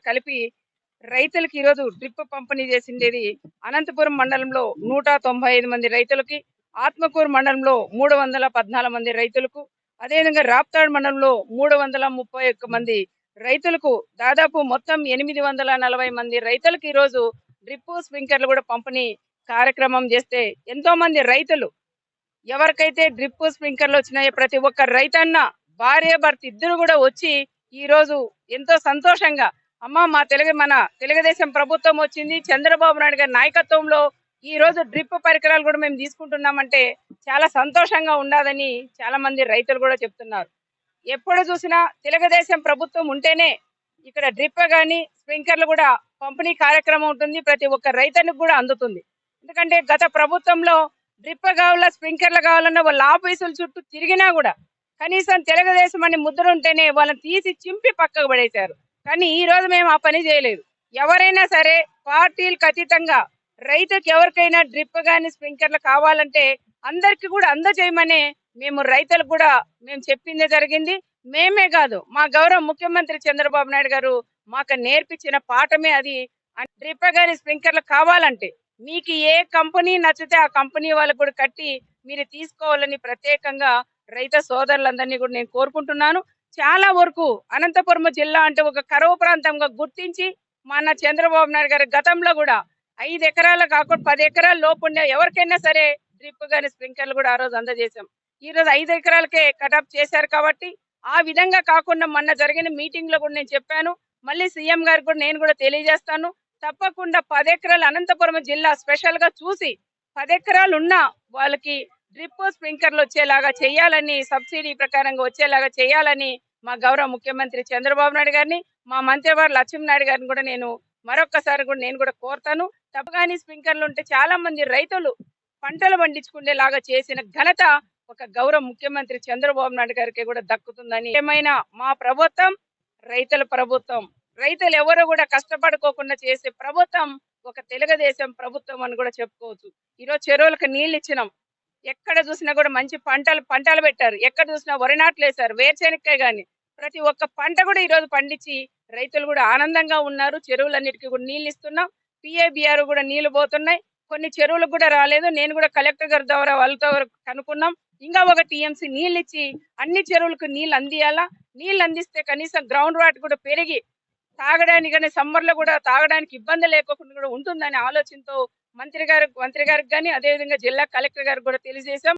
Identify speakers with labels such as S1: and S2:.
S1: కలిపి రైతులకు ఈరోజు డ్రిప్ పంపిణీ చేసిండేది అనంతపురం మండలంలో నూట తొంభై ఐదు మంది రైతులకి ఆత్మకూరు మండలంలో మూడు వందల పద్నాలుగు మంది రైతులకు అదేవిధంగా రాప్తాడు మండలంలో మూడు వందల ముప్పై ఒక్క మంది రైతులకు దాదాపు మొత్తం ఎనిమిది వందల నలభై మంది రైతులకు ఈరోజు డ్రిప్ స్ప్రింక్లర్లు కూడా పంపిణీ కార్యక్రమం చేస్తే ఎంతో మంది రైతులు ఎవరికైతే డ్రిప్ స్ప్రింక్లర్లు వచ్చినాయో ప్రతి ఒక్క రైతన్న భార్య భర్త ఇద్దరు కూడా వచ్చి ఈ రోజు ఎంతో సంతోషంగా అమ్మ మా తెలుగు మన తెలుగుదేశం ప్రభుత్వం వచ్చింది. చంద్రబాబు నాయుడు గారి నాయకత్వంలో ఈ రోజు డ్రిప్ పరికరాలు కూడా మేము తీసుకుంటున్నామంటే చాలా సంతోషంగా ఉండాలని చాలా మంది రైతులు కూడా చెప్తున్నారు. ఎప్పుడు చూసినా తెలుగుదేశం ప్రభుత్వం ఉంటేనే ఇక్కడ డ్రిప్ కానీ స్ప్రింక్లర్లు కూడా పంపిణీ కార్యక్రమం ఉంటుంది. ప్రతి ఒక్క రైతునికి కూడా అందుతుంది. ఎందుకంటే గత ప్రభుత్వంలో డ్రిప్ కావాలా స్ప్రింక్లర్లు కావాలన్న వాళ్ళ ఆఫీసుల చుట్టూ తిరిగినా కూడా కనీసం తెలుగుదేశం అని ముద్ర ఉంటేనే వాళ్ళని తీసి చింపి పక్కకు పడేశారు. కానీ ఈ రోజు మేము ఆ పని చేయలేదు. ఎవరైనా సరే పార్టీలు ఖచ్చితంగా రైతుకి ఎవరికైనా డ్రిప్ గాని స్ప్రింక్లర్లు కావాలంటే అందరికి కూడా అందజేయమని మేము రైతులకు కూడా మేము చెప్పిందే జరిగింది. మేమే కాదు మా గౌరవ ముఖ్యమంత్రి చంద్రబాబు నాయుడు గారు మాకు నేర్పించిన పాఠమే అది. డ్రిప్ గాని స్ప్రింక్లర్లు కావాలంటే మీకు ఏ కంపెనీ నచ్చితే ఆ కంపెనీ వాళ్ళకు కూడా కట్టి మీరు తీసుకోవాలని ప్రత్యేకంగా రైతు సోదరులందరినీ కూడా నేను కోరుకుంటున్నాను. చాలా వరకు అనంతపురం జిల్లా అంటే ఒక కరువు ప్రాంతంగా గుర్తించి మన చంద్రబాబు నాయుడు గారి గతంలో కూడా ఐదు ఎకరాలు కాకుండా పది ఎకరాల లోపు ఉండే ఎవరికైనా సరే డ్రిప్ గాని స్ప్రింక్లర్లు కూడా ఆ రోజు అందజేశాం. ఈ రోజు ఐదు ఎకరాలకే కటప్ చేశారు కాబట్టి ఆ విధంగా కాకుండా మొన్న జరిగిన మీటింగ్లో కూడా నేను చెప్పాను. మళ్ళీ సీఎం గారికి కూడా నేను కూడా తెలియజేస్తాను. తప్పకుండా పది ఎకరాలు అనంతపురం జిల్లా స్పెషల్గా చూసి పది ఎకరాలు ఉన్నా వాళ్ళకి డ్రిప్ స్ప్రింక్లర్లు వచ్చేలాగా చేయాలని సబ్సిడీ ప్రకారంగా వచ్చేలాగా చేయాలని మా గౌరవ ముఖ్యమంత్రి చంద్రబాబు నాయుడు గారిని మా మంత్రివారు లక్ష్మీనాయుడు గారిని కూడా నేను మరొక్కసారి కూడా నేను కూడా కోరుతాను. తప్పగాని స్ప్రింక్లర్లు ఉంటే చాలా మంది రైతులు పంటలు పండించుకునేలాగా చేసిన ఘనత ఒక గౌరవ ముఖ్యమంత్రి చంద్రబాబు నాయుడు గారికి కూడా దక్కుతుందని. ఏమైనా మా ప్రభుత్వం రైతుల ప్రభుత్వం రైతులు ఎవరు కూడా కష్టపడుకోకుండా చేసే ప్రభుత్వం ఒక తెలుగుదేశం ప్రభుత్వం అని కూడా చెప్పుకోవచ్చు. ఈరోజు చెరువులకు నీళ్ళు ఇచ్చినాం. ఎక్కడ చూసినా కూడా మంచి పంటలు పంటలు పెట్టారు. ఎక్కడ చూసినా వరి నాట్లు వేశారు వేరుశెనక్కాయ కానీ ప్రతి ఒక్క పంట కూడా ఈ రోజు పండించి రైతులు కూడా ఆనందంగా ఉన్నారు. చెరువులన్నిటికీ కూడా నీళ్ళు ఇస్తున్నాం. పిఏబిఆర్ కూడా నీళ్ళు పోతున్నాయి. కొన్ని చెరువులకు కూడా రాలేదు. నేను కూడా కలెక్టర్ గారి ద్వారా వాళ్ళతో కనుక్కున్నాం. ఇంకా ఒక టీఎంసీ నీళ్ళు ఇచ్చి అన్ని చెరువులకు నీళ్ళు అందియాలా? నీళ్ళు అందిస్తే కనీసం గ్రౌండ్ వాటర్ కూడా పెరిగి తాగడానికి కానీ సమ్మర్లో కూడా తాగడానికి ఇబ్బంది లేకుండా కూడా ఉంటుందనే ఆలోచనతో మంత్రి గారు మంత్రి గారికి కానీ అదేవిధంగా జిల్లా కలెక్టర్ గారికి కూడా తెలియజేశాం.